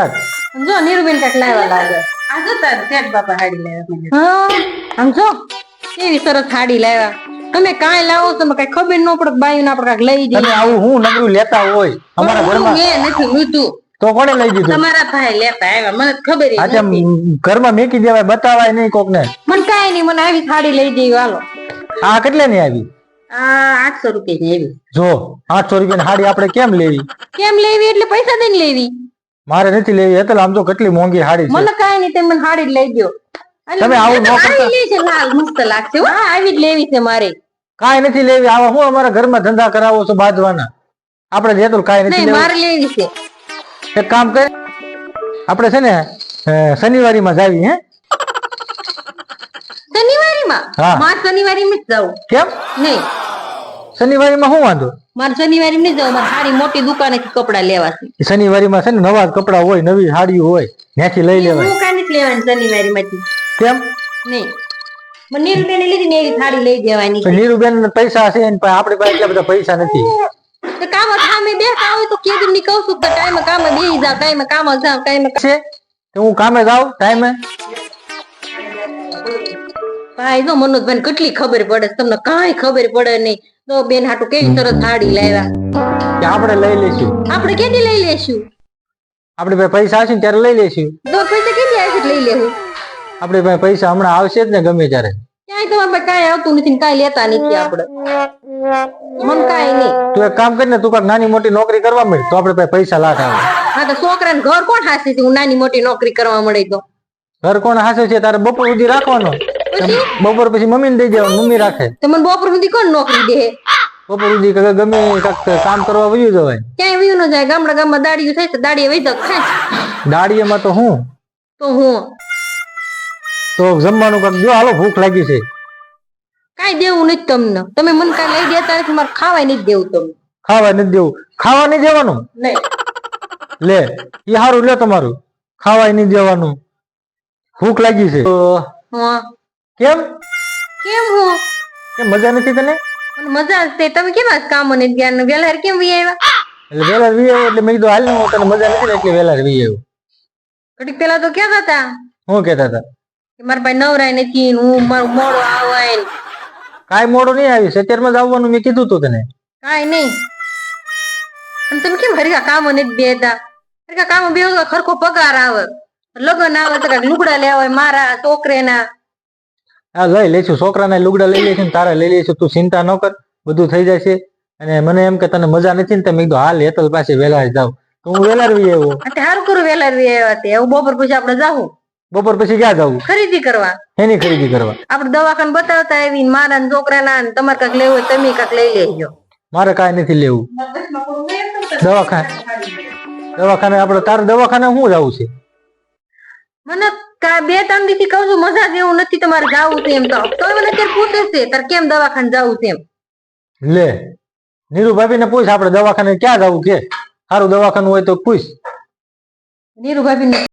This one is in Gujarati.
સમજો નીરુબેન કાંઈક લાવ્યા લાગે. આ જો તાર. શેઠ બાપા હાડી લાવ્યા મને. હા સમજો કેવી સરસ સાડી લાવ્યા. તમે કાંઈ લાવો તમે કઈ ખબર ન પડે બાયું આપણે કાંઈક લઈ તમે આવું હું નકરું લેતા હોય અમારા ઘરમાં મેં નથી લીધું. તો કોને લઈ દીધું? તમારા ભાઈ લેતા આવ્યા. મને ખબર નથી. ઘરમાં મેકી દેવાય બતાવાય નહીં કોક ને મને કાંઈ નહીં મને આવી સાડી લઈ જઈ હાલો. આ કેટલે ની આવી? આ આઠસો રૂપિયા ની આવી. જો આઠસો રૂપિયાની સાડી આપણે કેમ લેવી? કેમ લેવી? એટલે પૈસા દઈને લેવી. મારે નથી લેવી એટલે આમ તો કેટલી મોંઘી હાડી છે. મને કાંઈ નહીં તમે હાડી લઈ દો તમે આવું ન કરતા. લે છે લાલ મસ્ત લાગશે હા. આવી જ લેવી છે મારે. કાંઈ નથી લેવી આવા હું અમારા ઘરમાં ધંધા કરાવો છો બાંધવાના. આપણે જેતું કાંઈ નથી લેવું. મારે લેવી છે. એક કામ કરી આપણે છે ને શનિવારી શનિવારીમાં જાવી હે? શનિવારીમાં? હા. શનિવારી શનિવારીમાં જ કેમ? નહીં. શનિવારીમાં શું વાંધો? મારે શનિવારી નહીં જવું મારે સારી મોટી દુકાનેથી કપડા લેવા છે શનિવારીમાં છે ને નવા કપડા હોય નવી સાડી હોય ત્યાંથી લઈ લેવાય. હું કાંઈ નથી લેવાની શનિવારીમાંથી? કેમ? નહીં. લીધી ને એવી સાડી લઈ દેવાની નીરુબેન પૈસા છે ને આપણી પાસે એટલા બધા પૈસા નથી. તો કામ બેસા હોય તો કેદી ની કહું છું કે ટાઈમે કામે બેસી જાવ ટાઈમે કામ જાવ ટાઈમે છે? હું કામે જાઉં ટાઈમે? ભાઈ નો મનોજભાઈ કેટલી ખબર પડે તમને કાંઈ ખબર પડે નહીં. તો બેન હાટુ કેવી તરત સાડી લાવ્યા? આપણે લઈ લઈશું. આપણે કેટલી લઈ લેશું? આપણે ભાઈ પૈસા હશે ત્યારે લઈ લેશું. તો પૈસા કેટલી આવશે લઈ લેવું? આપણે ભાઈ પૈસા હમણાં આવશે જ ને ગમે ત્યારે. ક્યાંય તમારે પાસે કાંઈ આવતું નથી ને કાંઈ લેતા નથી આપણે. મન કાંઈ નહીં. તું એક કામ કરીને તું કાંઈક નાની મોટી નોકરી કરવા મળે તો આપણે પાસે પૈસા લાખ આવે. હા તો છોકરાને ઘર કોણ હાસે છે? હું નાની મોટી નોકરી કરવા મળે તો. ઘર કોણ હાસે છે? તારે બપોર સુધી રાખવાનો. બપોર પછી મમ્મીને દઈ દેવાનું મમ્મી રાખે. તમને બપોર સુધી કોણ નોકરી દે? બપોર સુધી કાકા ગમે કાક કામ કરવા વયું જવાય ક્યાંય વયું ન જાય ગામડા ગામમાં દાડીયું થાય તો દાડીએ વહી જાવ ખાય દાડીએમાં તો હું? તો હું? તો જમવાનું કાક જો હાલો ભૂખ લાગી છે. કાઈ દેવું નથી તમને. તમે મને કાઈ લઈ દેતા નથી મારે ખાવાય નથી દેવું તમને. ખાવા નથી દેવું. ખાવા નહીં દેવાનું? લે એ સારું લે તમારું. ખાવાય નહીં દેવાનું. ભૂખ લાગી છે. હા. કેમ? કેમ હું? કે મજા નથી તને? મને મજા જ તમે કેમ આજ કામ અને ધ્યાન વેલા કેમ વી આવ્યા એટલે વેલા વી આવ્યો એટલે મેં કીધું હાલ ને હું તને મજા નથી એટલે વેલા વી આવ્યો ઘડીક પેલા તો કેતા હતા હું કહેતા હતા કે મારા ભાઈ નવરાય નથી હું મારું મોડો આવાય કાઈ મોડો નહીં આવી સત્યારમાં જ આવવાનું મેં કીધું તું તને. કાઈ નહીં. અને તમે કેમ હરિકા કામ બે હતા હરિકા કામ બે ખરખો પગાર આવે. લગન આવે તો લુગડા લેવા હોય મારા છોકરેના. હા લઈ લઈશું છોકરાને લુગડા લઈ લઈશું તારે લઈ લઈશું તું ચિંતા ન કર બધું થઈ જશે. અને મને એમ કે તને મજા નથી ને તમે કીધું હાલ હેતલ પાસે વેલા જાવ તો હું વેલા વી આવ્યો સારું કરું વેલા વી આવ્યા તે. હું બપોર પછી આપણે જાવું બપોર પછી ક્યાં જવું? ખરીદી કરવા. એની ખરીદી કરવા. આપણે દવાખાને બતાવતા આવી ને મારા છોકરાના તમારે કાંઈક લેવું હોય તમે કાંઈક લઈ લેજો. મારે કાંઈ નથી લેવું. દવાખાને દવાખાને આપણે તારે દવાખાને શું જવું છે? મને કા- બે ત્રણ દીથી કહું છું મજા જેવું નથી તમારે જાવું છે એમ તો. તો મને અત્યારે પૂછે છે તાર કેમ દવાખાને જાવું છે એમ? લે નીરુ ભાભી ને પૂછ આપણે દવાખાને ક્યાં જવું કે સારું દવાખાનું હોય તો પૂછ. નીરુભાભી